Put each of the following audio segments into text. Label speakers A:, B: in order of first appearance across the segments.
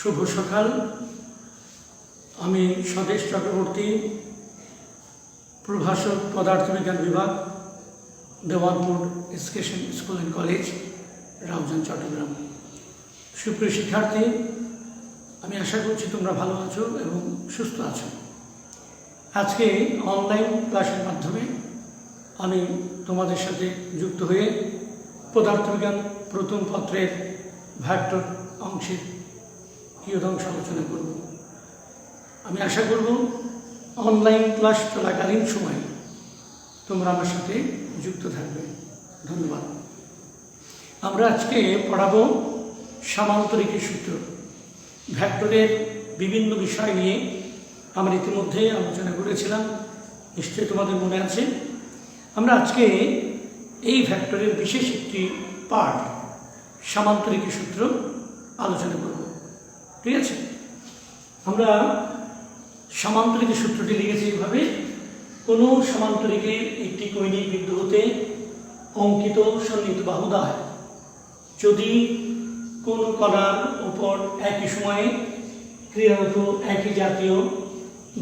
A: শুভ সকাল। আমি স্বদেশ চক্রবর্তী, প্রভাষক পদার্থবিজ্ঞান বিভাগ Dewanpur education school and college Raozan Chattogram. সুপ্রিয় শিক্ষার্থী, আমি আশা করছি তোমরা ভালো আছো এবং সুস্থ আছো। আজকে অনলাইন ক্লাসের মাধ্যমে আমি তোমাদের সাথে যুক্ত হয়ে পদার্থবিজ্ঞান প্রথম পত্রের ভ্যাক্টর অংশের কিয়দংশ আলোচনা করব আমি আশা করব অনলাইন ক্লাস চলাকালীন সময় তোমরা আমার সাথে যুক্ত থাকবে। ধন্যবাদ। আমরা আজকে পড়াবো সামান্তরিকের সূত্র। ভ্যাক্টরের বিভিন্ন বিষয় নিয়ে আমরা ইতিমধ্যে আলোচনা করেছিলাম, নিশ্চয়ই তোমাদের মনে আছে। আমরা আজকে এই ভ্যাক্টরের বিশেষ একটি পার্ট সামান্তরিকের সূত্র, আলোচনা করব। ঠিক আছে? আমরা সামান্তরিকের সূত্রটি লিখেছি এইভাবে। কোনো সমান্তরিকের একটি কৈনিক বিন্দু হতে অঙ্কিত সন্নিহিত বাহু দেয় যদি কোনো কণার উপর একই সময়ে ক্রিয়ারত একই জাতীয়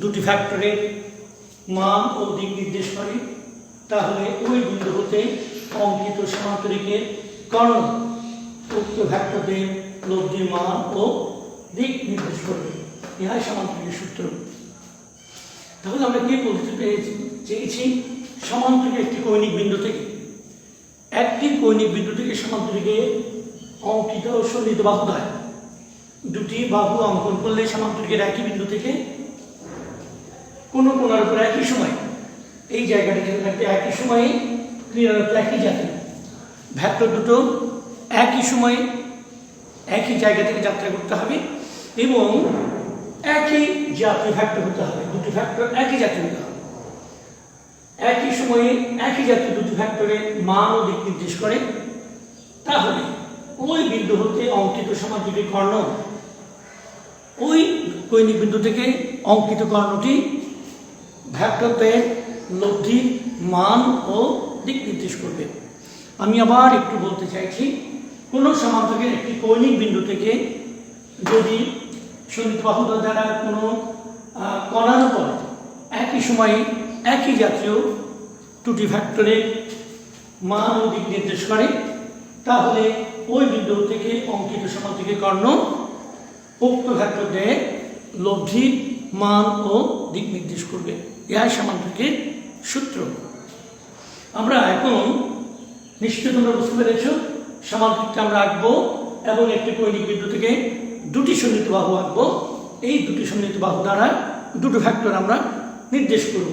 A: দুটি ফ্যাক্টরের মান ও দিক নির্দেশ করে, তাহলে ওই বিন্দু হতে অঙ্কিত সমান্তরিকের কর্ণ উক্ত ভ্যাক্টরদের লব্ধির মান ও দিক নির্দেশ করবে। ইহাই সমান্তরিকের সূত্র। তাহলে আমরা কি বলতে পেরেছি? চেয়েছি সমান্তরিক একটি কৈনিক বিন্দু থেকে। একটি কৈনিক বিন্দু থেকে সমান্তরিকে অঙ্কিত ও সন্নিহিত বাহু দেয় দুটি বাহু অঙ্কন করলে সমান্তরিকের একই বিন্দু থেকে কোনো কোনার উপর একই সময় এই জায়গাটি খেলে থাকবে একই সময়ে ক্রিয়ারত একই জাতি। ভ্যাক্টর দুটো একই সময়ে একই জায়গা থেকে যাত্রা করতে হবে। এবং একই জাতীয় ফ্যাক্টর হতে হবে, দুটি ফ্যাক্টর একই জাতীয় হতে হবে। একই সময়ে একই জাতীয় দুটি ভ্যাক্টরের মান ও দিক নির্দেশ করে। তাহলে ওই বিন্দু হতে অঙ্কিত সমান্তরিক কর্ণ। ওই কৈনিক বিন্দু থেকে অঙ্কিত কর্ণটি ভ্যাক্টরদের লব্ধি, মান ও দিক নির্দেশ করবে। আমি আবার একটু বলতে চাইছি, কোনো সমান্তরিকের একটি কৈনিক বিন্দু থেকে যদি বাহুদা দ্বারা কোনো কণার উপর একই সময়ে একই জাতীয় দুটি ভ্যাক্টরের মান ও দিক নির্দেশ করে, তাহলে ওই বিন্দু থেকে অঙ্কিত সমান্তরিকের কর্ণ উক্ত ভ্যাক্টরদের লব্ধি, মান ও দিক নির্দেশ করবে। ইহাই সামান্তরিকের সূত্র। আমরা এখন নিশ্চয় তোমরা বুঝতে পেরেছ সামান্তরিকটা আমরা আঁকবো এবং একটি কৈনিক বিন্দু থেকে দুটি সন্নিহিত বাহু আঁকবো। এই দুটি সন্নিহিত বাহু দ্বারা দুটো ভ্যাক্টর আমরা নির্দেশ করব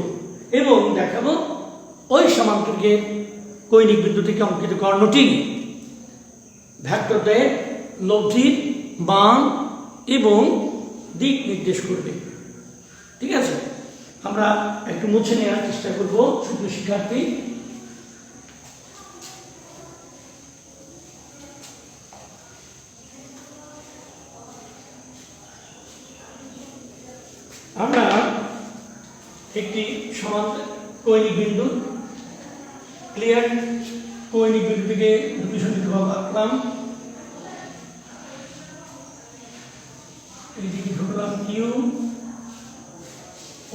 A: এবং দেখাবো ওই সামান্তরিকের কৈনিক বিন্দু থেকে অঙ্কিত কর্ণটি। ভ্যাক্টরদের লব্ধির বাম এবং দিক নির্দেশ করবে। ঠিক আছে? আমরা একটু মুছে নেওয়ার চেষ্টা করব শুধু শিক্ষার্থী। আমরা একটি সমান কৈনিক বিন্দু ক্লিয়ার কৈনিক বিন্দু থেকে দুটি ভাব আঁকলাম। এইদিকে ঢুকলাম কিউ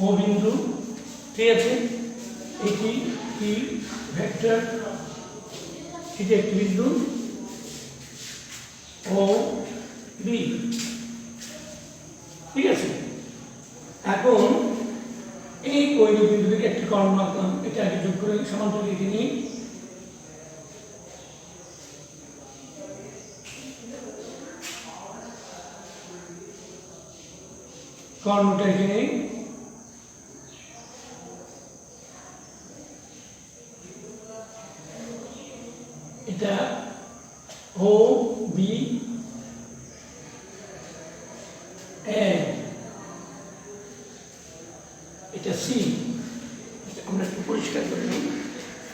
A: ও বিন্দু, ঠিক আছে? এটি কি ভেক্টর এটি একটি বিন্দু ও বি ঠিক আছে এখন এই কৈনিক বিন্দুটিকে একটি কর্ণ আঁকলাম এটা আগে যোগ করে সমান্তরিক এটি নিই। কর্ণটা এখানে এটা ও বি এ এটা সি আমরা একটু পরিষ্কার করে নিই।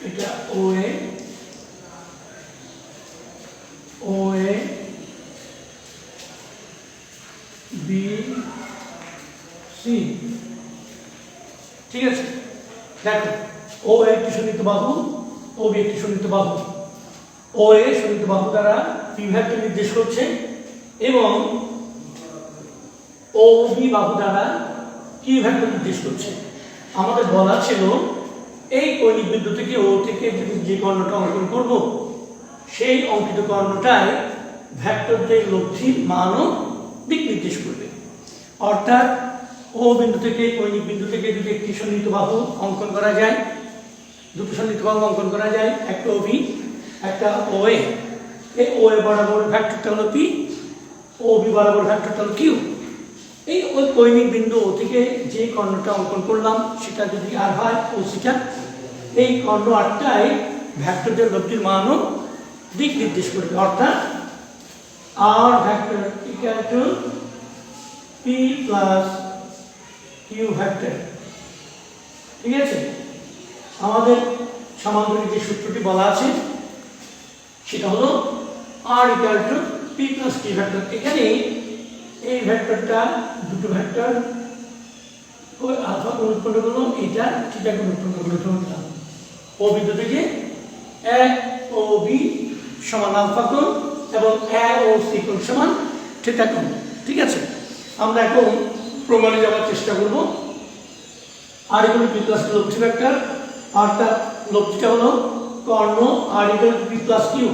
A: এটা ও এ ও এ বি সি ঠিক আছে? দেখো ও এ একটি সন্নিহিত বাহু ও বি একটি সন্নিহিত বাহু। ও এ সন্নিহিত বাহু দ্বারা ভ্যাক্টর নির্দেশ করছে এবং ও বি বাহু দ্বারা কি ভেক্টর নির্দেশ করছে? আমাদের বলা ছিল, এই কৈনিক বিন্দু থেকে ও থেকে যদি যে কর্ণটা অঙ্কন করব, সেই অঙ্কিত কর্ণটায় ভেক্টরদের লব্ধির মানও দিক নির্দেশ করবে। অর্থাৎ ও বিন্দু থেকে কৈনিক বিন্দু থেকে যদি একটি সন্নিহিত বাহু অঙ্কন করা যায়, দুটো সন্নিহিত বাহু অঙ্কন করা যায়, একটা ও বি একটা ও এ ও এ বরাবর ভেক্টরটা হলো পি ও বি বরাবর ভেক্টরটা হলো কিউ এই ওই কৈনিক বিন্দু ও থেকে যে কর্ণটা অঙ্কন করলাম, সেটা যদি আর হয় ও সেটা এই কর্ণ আটটায় ভ্যাক্টরদের লব্ধির মানও দিক নির্দেশ করবে। অর্থাৎ R vector equal to P plus Q vector ঠিক আছে? আমাদের সমান্তরিক যে সূত্রটি বলা আছে, সেটা হলো R equal to P plus Q vector এখানে এই ভেক্টরটা, দুটো ভেক্টর, ওই আলফা কোণ উৎপন্ন করল, এটা থিটা কোণ উৎপন্ন করল ও বিন্দু থেকে এ ও বি সমান আলফা কোণ এবং এ ও সি কোণ সমান থিটা কোণ, ঠিক আছে? আমরা এখন প্রমাণে যাওয়ার চেষ্টা করব। আর ইকুয়াল পি প্লাস লব্ধি ভেক্টর অর্থাৎ লব্ধিটা হলো কর্ণ R equal P plus Q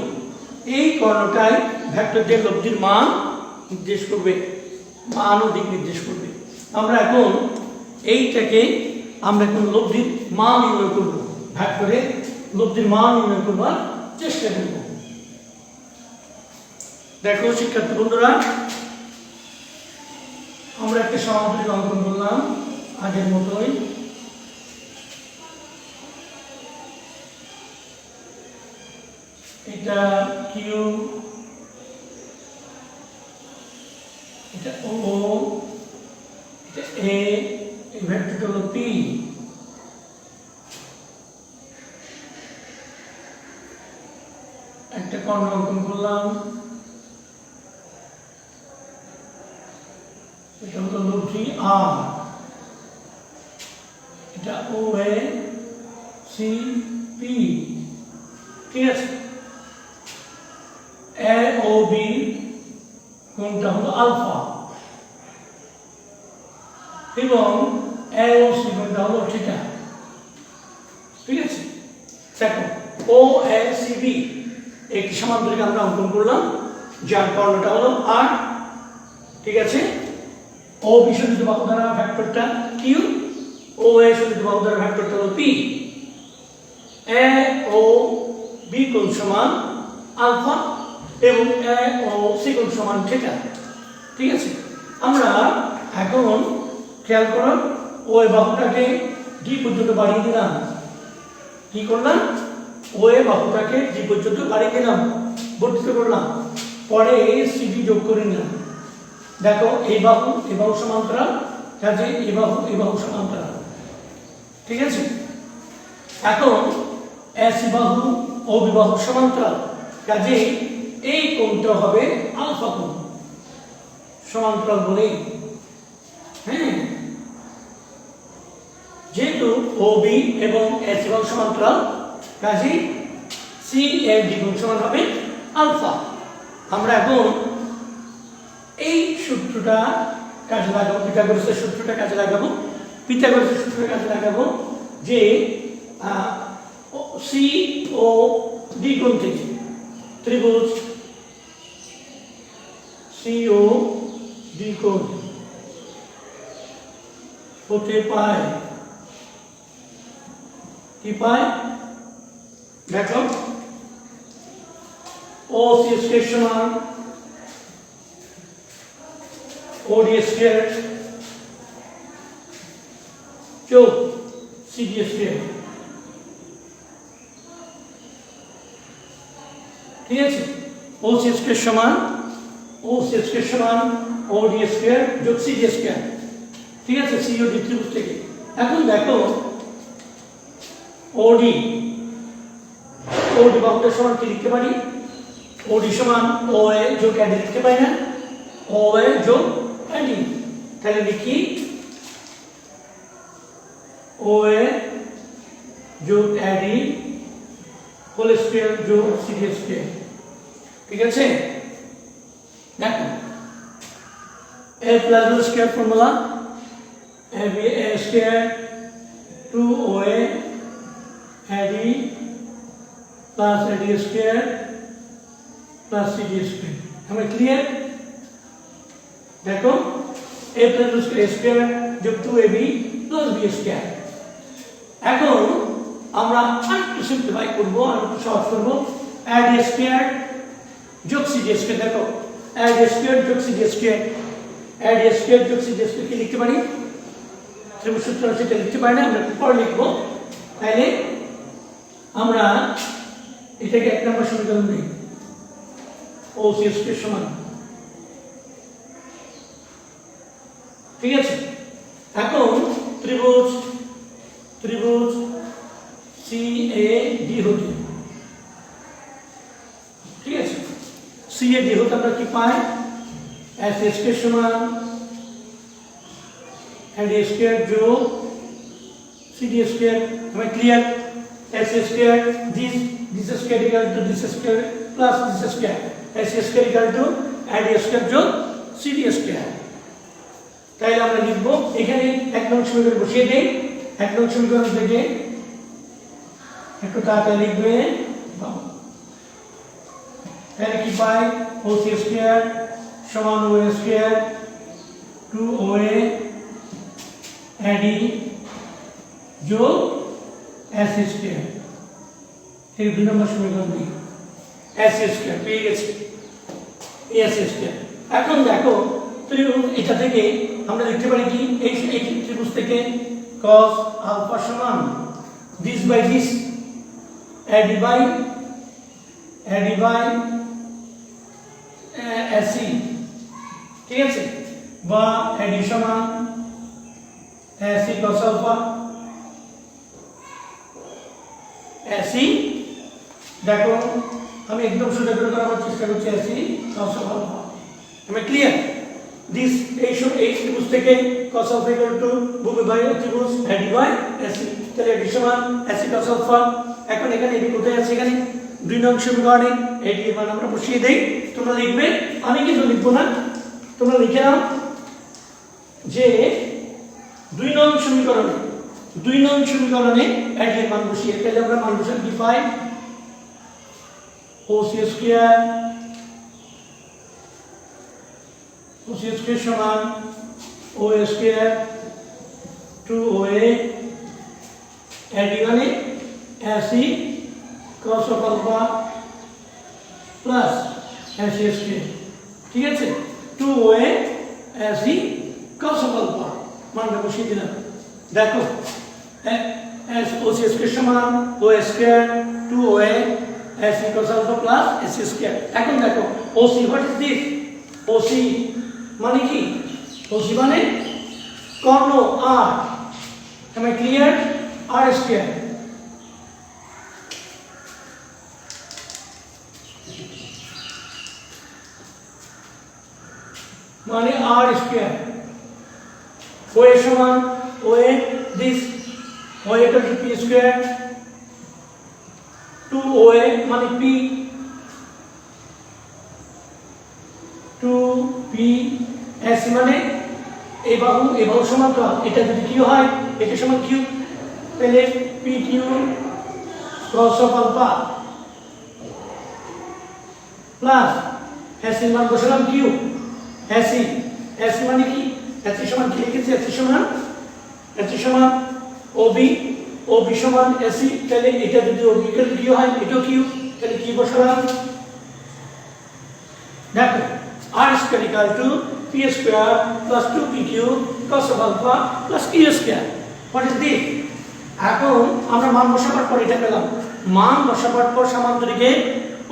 A: এই কর্ণটাই ভেক্টরদের লব্ধির মান নির্দেশ করবে মান ও দিক নির্দেশ করবে। আমরা এখন এইটাকে আমরা এখন লব্ধির মান নির্ণয় করব। ভেক্টরে লব্ধির মান নির্ণয় করবার চেষ্টা করব। দেখো শিক্ষার্থী বন্ধুরা, আমরা একটা সমান্তরিক অঙ্কন করলাম আগের মতোই। এটা কিউ এটা ও এটা এ এই ভেক্টরটা হলো পি একটা কর্ণ অঙ্কন করলাম। এটা হলো লব্ধি আর এটা ও এ সি পি ঠিক আছে? এ ও বি কোনটা হলো আলফা এবং ও সি কোনটা হলো থিটা ঠিক আছে? দেখো, ও, এ, সি, বি একটি সমান্তরিক আমরা অঙ্কন করলাম, যার কর্ণটা হলো আর। ঠিক আছে? ও, বি সন্নিহিত বাহু দ্বারা ভেক্টরটা কিউ ও, এ সন্নিহিত বাহু দ্বারা ভেক্টরটা হলো পি। এ, ও, বি কোণ সমান আলফা এবং এ, ও, সি কোণ সমান থিটা। ঠিক আছে? আমরা এখন খেয়াল করো ও এ বাহুটাকে ডি পর্যন্ত বাড়িয়ে দিলাম। কি করলাম? ও এ বাহুটাকে ডি পর্যন্ত বাড়িয়ে দিলাম। বর্ধিত করলাম। পরে সিডি যোগ করে নিলাম। দেখো, এই বাহু, এ বাহু সমান্তরাল। কাজে এ বাহু এই বাহু সমান্তরাল। ঠিক আছে? এখন এসি বাহু ও বিবাহু সমান্তরাল। কাজে এই কোণটা হবে আলফা কোণ। সমান্তরাল বলে হ্যাঁ? যেহেতু ও বি এবং এস বাহু সমান্তরাল। কাজে সি এর দ্বিগুণ সমান হবে আলফা। আমরা এখন এই সূত্রটা কাজে লাগাবো, পিথাগোরাসের সূত্রটা কাজে লাগাবো। পিথাগোরাসের সূত্রটা কাজে লাগাবো যে সি ও কোণ থেকে। ত্রিভুজ সি ও কোণ। হতে পায় কি পায়? দেখো ও সি সমান ও ডি স্কয়ার যোগ সি ডি ঠিক আছে? ও সি স্কয়ার সমান ও সি স্কয়ার সমান ও ডি স্কয়ার যোগ সি ডি স্কয়ার ঠিক আছে? সি ও ডি ত্রিভুজ থেকে। এখন দেখো ওডি ওডি বাহুটা সমান কি লিখতে পারি? ওডি সমান ও এ যোগ অ্যাডি লিখতে পারি না। ও এ যোগ অ্যাডি তাহলে লিখি ও এ যোগ অ্যাডি হোল স্কয়ার যোগ সিডি স্কয়ার ঠিক আছে? দেখো। A plus b square formula a b a square 2oa ad plus ad square plus cd square am i clear? দেখো a plus b square square যোগ 2ab plus b square এখন আমরা আরেকটু simplify করব আর একটু সহজ করব। অ্যাড এ স্কোয়ার যোগ সি ডি স্কোয়ার দেখো। অ্যাড এ স্কোয়ার যোগ C D square AD A square যোগ সি ডি স্কোয়ার কি লিখতে পারি? ত্রিভুজ সূত্র সেটা লিখতে পারি না, আমরা একটু পরে লিখব। তাইলে আমরা এটাকে এক নম্বর সমীকরণ দিই। ও সি স্কোয়ার সমান। ঠিক আছে? এখন ত্রিভুজ ত্রিভুজ সি এ ডি হতে। ঠিক আছে? সি এ ডি হতে আমরা কি পাই? এস স্কোয়ার সমান এন্ড স্কোয়ার যোগ সি ডি স্কোয়ার। আমি clear S square this this square equal to this square plus this square S square equal to and square যোগ ডি স্কোয়ার তাইলে আমরা লিখব, এখানে এক নং সমীকরণ বসিয়ে দেই। এক নং সমীকরণ থেকে একটু তাড়াতাড়ি লিখবে। তাহলে কি পাই? ও সি স্কোয়ার সমান O square two O A AD যোগ এস স্কোয়ার এই দুই নম্বর সমীকরণ দিই এস স্কোয়ার পেয়ে গেছি। এস স্কোয়ার এখন দেখো ত্রিভুজ এটা থেকে আমরা লিখতে পারি কি? এই এই ত্রিভুজ থেকে cos আলফা সমান this by this AD by AD by AC ঠিক আছে? বা এডি সমান এসি cos আলফা এসি দেখো, আমি একদম সোজা করে করার চেষ্টা করছি cos আলফা আমি ক্লিয়ার দিস এই এই ত্রিভুজ থেকে cos alpha equal to ভূমি বাই ত্রিভুজ হেডি বাই এসি তাহলে এডি সমান এসি cos alpha এখন এখানে এডি কোথায় আছে এখানে? দুই নং সমীকরণে এডি এর আমরা বসিয়ে দেই, তোমরা লিখবে, আমি কিন্তু লিখব না, তোমরা লিখে নাও যে দুই নং সমীকরণে, দুই নং সমীকরণে এডি এর মান বসিয়ে, তাহলে আমরা মান কি পাই O C square O C square সমান O square two O A AD মানে AC cos of alpha plus AC square ঠিক আছে two O AC cos of alpha মানটা বসিয়ে দিলাম। দেখো এস, ও সি স্কয়ার সমান, O square two O A AC cos alpha plus AC square এখন দেখো O C what is this O C মানে কি ওসি মানে কর্ণ আর am i clear? R square. মানে r square. ও এর সমান O A this O A equal to p square. 2 O A মানে p 2 p s মানে এই বাহু এই বাহু সমান তো এটা যদি কিউ হয় এটা সমান কিউ তাহলে P Q cos of alpha plus এর মান বসালাম কিউ এসি এস মানে কি? এসি সমান কি লিখেছি এসি সমান এসি সমান ওবি ওবি সমান এসি, তাহলে এটা যদি এর কিউ হয় এটাও কিউ তাহলে কি বসালাম দেখো, r square equal to p square plus 2pq cos of alpha plus q square. What is this? এখন আমরা মান বসাবার পর এটা পেলাম। মান বসাবার পর সামান্তরিকে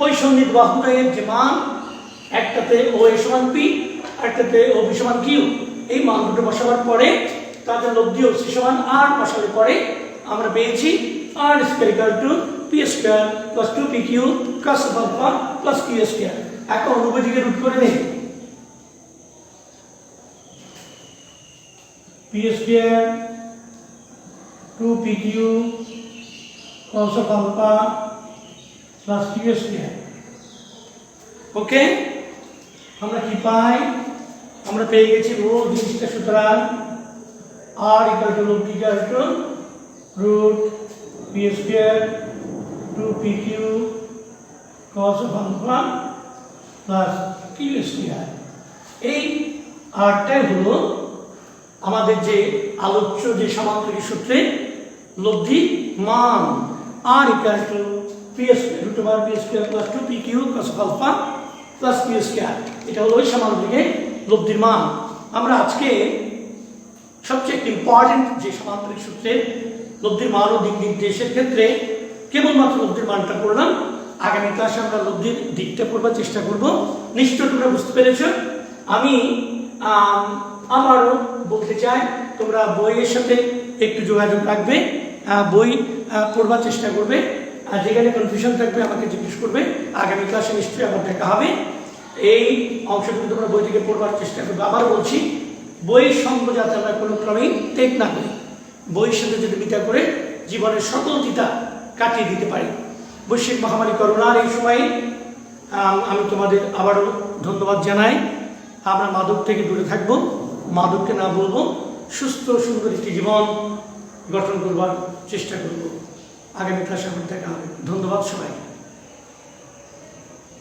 A: ওই সন্নিহিত বাহুদ্বয়ের যে মান, একটাতে ও এ সমান পি একটাতে ও বি সমান কিউ এই মান দুটো বসাবার পরে তাদের লব্ধি ও সি সমান আর বসালে পরে আমরা পেয়েছি R square two P square plus two P Q of alpha plus Q এখন দিকে রুট করে নেই P square two P Q cos of alpha plus Q square okay আমরা কি পাই? আমরা পেয়ে গেছি রোড জিনিসটা সুতরাং R equal to equal to square two P Q cos of alpha plus Q square এই আরটাই হলো আমাদের যে আলোচ্য যে সমান্তরিক সূত্রে লব্ধি মান। R equal to P square root over P square plus two P Q cos of alpha plus P square এটা হলো ওই সমান্তরিকে লব্ধির মান। আমরা আজকে সবচেয়ে একটি ইম্পর্টেন্ট যে সমান্তরিক সূত্রের লব্ধির মান দিক দিক নির্দেশের ক্ষেত্রে কেবলমাত্র লব্ধির মানটা করলাম। আগামী ক্লাসে আমরা লব্ধির দিকটা করবার চেষ্টা করব। নিশ্চয় তোমরা বুঝতে পেরেছ। আমি আম, আবারও বলতে চাই তোমরা বইয়ের সাথে একটু যোগাযোগ রাখবে বই পড়বার চেষ্টা করবে আর যেখানে কনফিউশন থাকবে আমাকে জিজ্ঞেস করবে। আগামী ক্লাসে নিশ্চয়ই আবার দেখা হবে। এই অংশটুকু তোমরা বই থেকে পড়বার চেষ্টা করবে। আবার বলছি বইয়ের সঙ্গ যাতে আমরা কোনো ক্রমেই টেক না করি। সাথে যদি বিচার করে জীবনের সকল দিতা কাটিয়ে দিতে পারি। বৈশ্বিক মহামারী করোনার এই সময়ে আমি তোমাদের আবারও ধন্যবাদ জানাই। আমরা মাদক থেকে দূরে থাকব মাদককে না বলব, সুস্থ সুন্দর একটি জীবন গঠন করবার চেষ্টা করব। আগামী ক্লাসে আমার দেখা হবে। ধন্যবাদ সবাইকে।